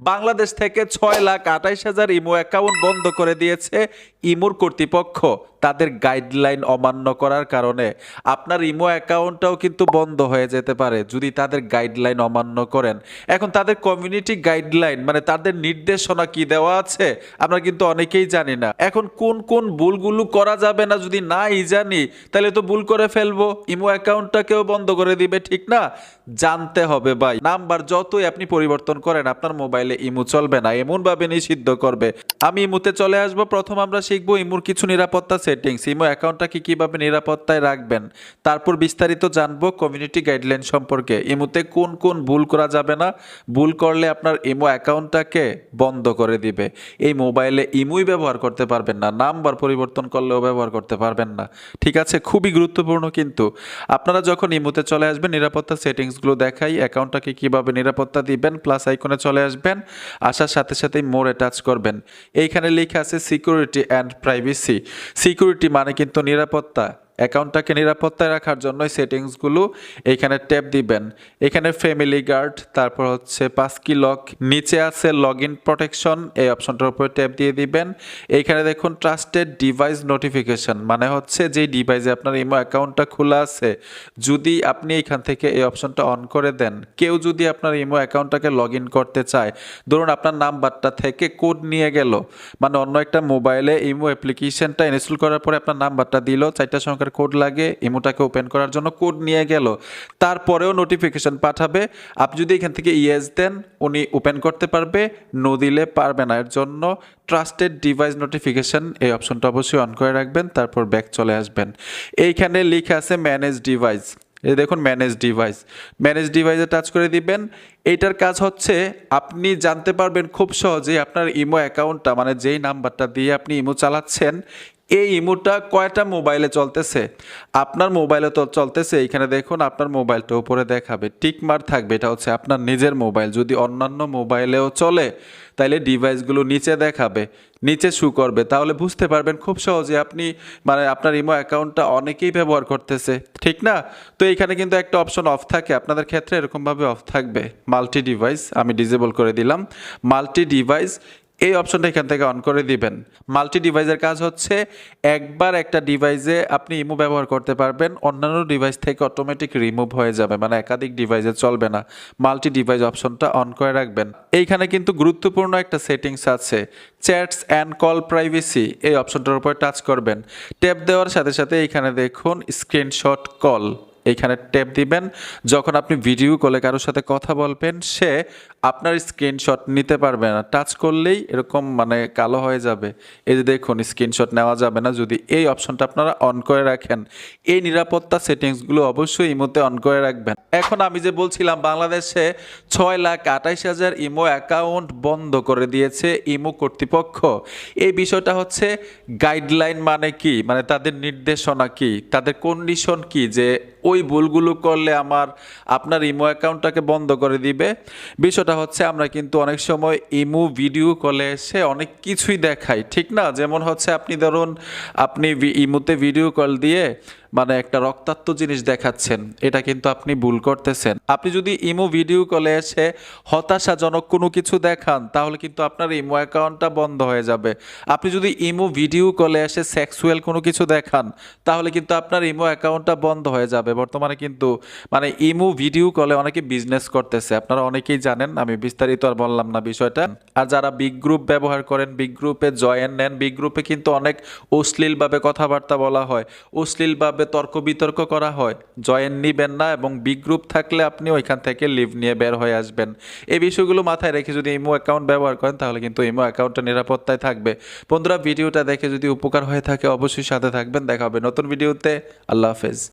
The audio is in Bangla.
বাংলাদেশ থেকে ছয় লাখ আঠাইশ হাজার ইমো অ্যাকাউন্ট বন্ধ করে দিয়েছে ইমোর কর্তৃপক্ষ। তাদের গাইডলাইন অমান্য করার কারণে। আপনার ইমো অ্যাকাউন্টটাও কিন্তু বন্ধ হয়ে যেতে পারে যদি তাদের গাইডলাইন অমান্য করেন। এখন তাদের কমিউনিটি গাইডলাইন মানে তাদের নির্দেশনা কি দেওয়া আছে, আমরা কিন্তু অনেকেই জানি না। এখন কোন কোন ভুলগুলো করা যাবে না যদি নাই জানি, তাহলে তো ভুল করে ফেলব। ইমো অ্যাকাউন্টটাকেও বন্ধ করে দিবে, ঠিক না? জানতে হবে ভাই। নাম্বার যতই আপনি পরিবর্তন করেন, আপনার মোবাইলে ইমু চলবে না এমন ভাবে নিষিদ্ধ করবে। আমি ইমুতে চলে আসব, প্রথম আমরা শিখব ইমুর কিছু নিরাপত্তা সেটিংস। ইমো অ্যাকাউন্টটাকে কীভাবে নিরাপত্তায় রাখবেন? তারপর বিস্তারিত জানব কমিউনিটি গাইডলাইন সম্পর্কে। ইমুতে কোন কোন ভুল করা যাবে না? ভুল করলে আপনার ইমো অ্যাকাউন্টটাকে বন্ধ করে দিবে। এই মোবাইলে ইমুই ব্যবহার করতে পারবেন না, নাম্বার পরিবর্তন করলেও ব্যবহার করতে পারবেন না। ঠিক আছে? খুবই গুরুত্বপূর্ণ কিন্তু। আপনারা যখন ইমুতে চলে আসবেন, নিরাপত্তা সেটিংসগুলো দেখাই, অ্যাকাউন্টটাকে কীভাবে নিরাপত্তা দিবেন, প্লাস আইকনে চলে আসবেন। আসার সাথে সাথেই মোড়ে টাচ করবেন। এইখানে লেখা আছে সিকিউরিটি অ্যান্ড প্রাইভেসি সিকিউরিটি মানে কিন্তু নিরাপত্তা। অ্যাকাউন্টটাকে নিরাপত্তায় রাখার জন্য সেটিংসগুলো এখানে ট্যাপ দিবেন। এখানে ফ্যামিলি গার্ড, তারপর হচ্ছে পাসকি লক, নিচে আছে লগ ইন প্রোটেকশন, এই অপশনটার উপরে ট্যাপ দিয়ে দিবেন। এইখানে দেখুন ট্রাস্টেড ডিভাইস নোটিফিকেশন মানে হচ্ছে যে ডিভাইসে আপনার ইমো অ্যাকাউন্টটা খোলা আছে, যদি আপনি এখান থেকে এই অপশনটা অন করে দেন, কেউ যদি আপনার ইমো অ্যাকাউন্টটাকে লগ ইন করতে চায়, ধরুন আপনার নাম্বারটা থেকে কোড নিয়ে গেল মানে অন্য একটা মোবাইলে ইমো অ্যাপ্লিকেশনটা ইনস্টল করার পরে আপনার নাম্বারটা দিল, চারটা সংখ্যার কোড লাগে, ইমোটাকে ওপেন করার জন্য কোড নিয়ে গেল। তারপরেও নোটিফিকেশন পাঠাবে। আপনি যদি এখান থেকে ইয়েস দেন, উনি ওপেন করতে পারবে নো দিলে পারবে না। এর জন্য ট্রাস্টেড ডিভাইস নোটিফিকেশন এই অপশনটা অবশ্যই অন করে রাখবেন, তারপর ব্যাক চলে আসবেন। এইখানে লিখে আছে ম্যানেজ ডিভাইস এই দেখুন ম্যানেজ ডিভাইস ম্যানেজ ডিভাইসে টাচ করে দিবেন। এইটার কাজ হচ্ছে, আপনি জানতে পারবেন খুব সহজেই আপনার ইমো অ্যাকাউন্টটা মানে যেই নাম্বারটা দিয়ে আপনি ইমো চালাচ্ছেন এই ইমোটা কয়টা মোবাইলে চলতেছে? আপনার মোবাইলে তো চলতেছে, এইখানে দেখুন আপনার মোবাইলটা উপরে দেখাবে, টিকমার থাকবে, এটা হচ্ছে আপনার নিজের মোবাইল। যদি অন্যান্য মোবাইলেও চলে, তাইলে ডিভাইসগুলো নিচে দেখাবে, নিচে শু করবে, তাহলে বুঝতে পারবেন খুব সহজে আপনি মানে আপনার ইমো অ্যাকাউন্টটা অনেকেই ব্যবহার করতেছে, ঠিক না? তো এইখানে কিন্তু একটা অপশন অফ থাকে, আপনাদের ক্ষেত্রে এরকমভাবে অফ থাকবে, মাল্টি ডিভাইস, আমি ডিজেবল করে দিলাম, মাল্টি ডিভাইস এই অপশনটা এখান থেকে অন করে দিবেন। মাল্টি ডিভাইসের কাজ হচ্ছে একবার একটা ডিভাইসে আপনি ইমো ব্যবহার করতে পারবেন, অন্যান্য ডিভাইস থেকে অটোমেটিক রিমুভ হয়ে যাবে মানে একাধিক ডিভাইসে চলবে না। মাল্টি ডিভাইস অপশনটা অন করে রাখবেন। এইখানে কিন্তু গুরুত্বপূর্ণ একটা সেটিংস আছে চ্যাটস অ্যান্ড কল প্রাইভেসি এই অপশনটার উপর টাচ করবেন। ট্যাপ দেওয়ার সাথে সাথে এইখানে দেখুন স্ক্রিনশট কল এইখানে ট্যাপ দিবেন। যখন আপনি ভিডিও কলে কারোর সাথে কথা বলবেন, সে আপনার স্ক্রিনশট নিতে পারবে না। টাচ করলেই এরকম মানে কালো হয়ে যাবে। এই যে দেখুন, স্ক্রিনশট নেওয়া যাবে না। যদি এই অপশনটা আপনারা অন করে রাখেন, এই নিরাপত্তা সেটিংসগুলো অবশ্যই ইমোতে অন করে রাখবেন। এখন আমি যে বলছিলাম, বাংলাদেশে ছয় লাখ আঠাইশ হাজার ইমো অ্যাকাউন্ট বন্ধ করে দিয়েছে ইমো কর্তৃপক্ষ। এই বিষয়টা হচ্ছে গাইডলাইন মানে কি? মানে তাদের নির্দেশনা কি? তাদের কন্ডিশন কি? যে ওই ভুলগুলো করলে আমার, আপনার ইমো অ্যাকাউন্টটাকে বন্ধ করে দিবে। বিষয়টা হচ্ছে আমরা কিন্তু অনেক সময় ইমো ভিডিও কলে এসে অনেক কিছুই দেখাই, ঠিক না? যেমন হচ্ছে আপনি ধরুন, আপনি ইমোতে ভিডিও কল দিয়ে মানে একটা রক্তাক্ত জিনিস দেখাচ্ছেন, এটা কিন্তু আপনি ভুল করতেছেন। আপনি যদি ইমো ভিডিও কলে এসে হতাশাজনক কোনো কিছু দেখান, তাহলে কিন্তু আপনার ইমো অ্যাকাউন্টটা বন্ধ হয়ে যাবে। আপনি যদি ইমো ভিডিও কলে এসে সেক্সুয়াল কোনো কিছু দেখান, তাহলে কিন্তু আপনার ইমো অ্যাকাউন্টটা বন্ধ হয়ে যাবে। বর্তমানে কিন্তু মানে ইমো ভিডিও কলে অনেকে বিজনেস করতেছে। আপনারা অনেকেই জানেন, আমি বিস্তারিত আর বললাম না বিষয়টা। আর যারা বিগ গ্রুপ ব্যবহার করেন, বিগ গ্রুপে জয়েন নেন, বিগ গ্রুপে কিন্তু অনেক অশ্লীলভাবে কথাবার্তা বলা হয়। অশ্লীলভাবে তর্ক বিতর্ক করা হয়? জয়েন নিবেন না এবং বিগ গ্রুপ থাকলে আপনি ওইখান থেকে লিভ নিয়ে বের হয়ে আসবেন। এই বিষয়গুলো মাথায় রেখে যদি ইমো অ্যাকাউন্ট ব্যবহার করেন, তাহলে কিন্তু ইমো অ্যাকাউন্টটা নিরাপত্তায় থাকবে। বন্ধুরা, ভিডিওটা দেখে যদি উপকার হয়ে থাকে, অবশ্যই সাথে থাকবেন। দেখা হবে নতুন ভিডিওতে। আল্লাহ হাফেজ।